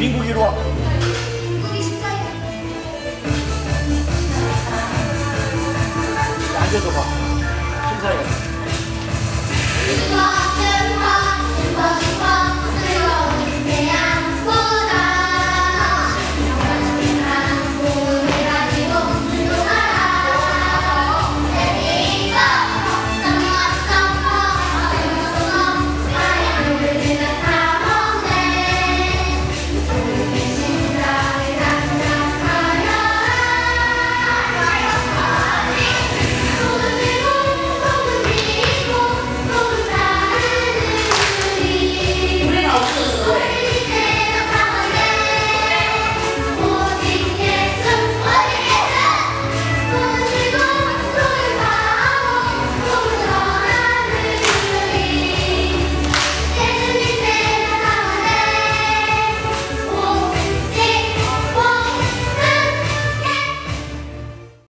민국 이로 와. 음. 우리 앉아서 봐. 심사위원.